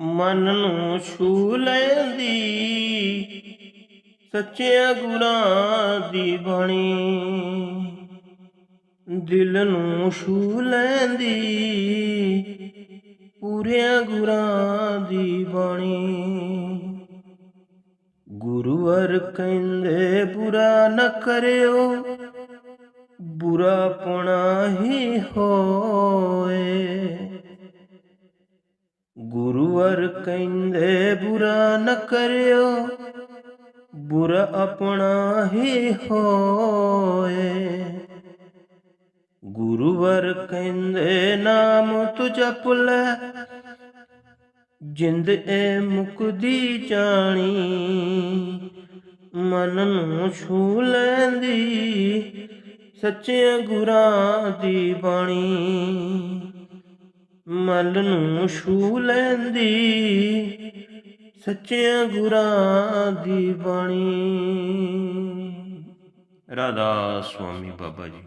ਮਨ ਨੂੰ ਛੂ ਲੈਂਦੀ, ਸੱਚਿਆਂ ਗੁਰਾਂ ਦੀ ਬਾਣੀ। ਦਿਲ ਨੂੰ ਛੂ ਲੈਂਦੀ, ਪੂਰਿਆਂ ਗੁਰਾਂ ਦੀ ਬਾਣੀ। ਗੁਰੂਵਰ ਕਹਿੰਦੇ, ਬੁਰਾ ਨਾ ਕਰਿਓ, ਬੁਰਾ ਪੁਣਾ ਹੀ ਹੋਏ। ਗੁਰੂਵਰ ਕਹਿੰਦੇ, ਬੁਰਾ ਨ ਕਰਿਓ, ਬੁਰਾ ਆਪਣਾ ਹੀ ਹੋਏ। ਗੁਰੂਵਰ ਕਹਿੰਦੇ, ਨਾਮ ਤੁ ਜਪ ਲੈ, ਜਿੰਦ ਏ ਮੁਕਦੀ ਜਾਣੀ। ਮਨ ਨੂੰ ਛੂ ਲੈਂਦੀ ਸੱਚੇ ਗੁਰਾਂ ਦੀ ਬਾਣੀ। ਮਨ ਨੂੰ ਛੂ ਲੈਂਦੀ ਸੱਚਿਆਂ ਗੁਰਾਂ ਦੀ ਬਾਣੀ। ਰਾਧਾ ਸੁਆਮੀ ਬਾਬਾ ਜੀ।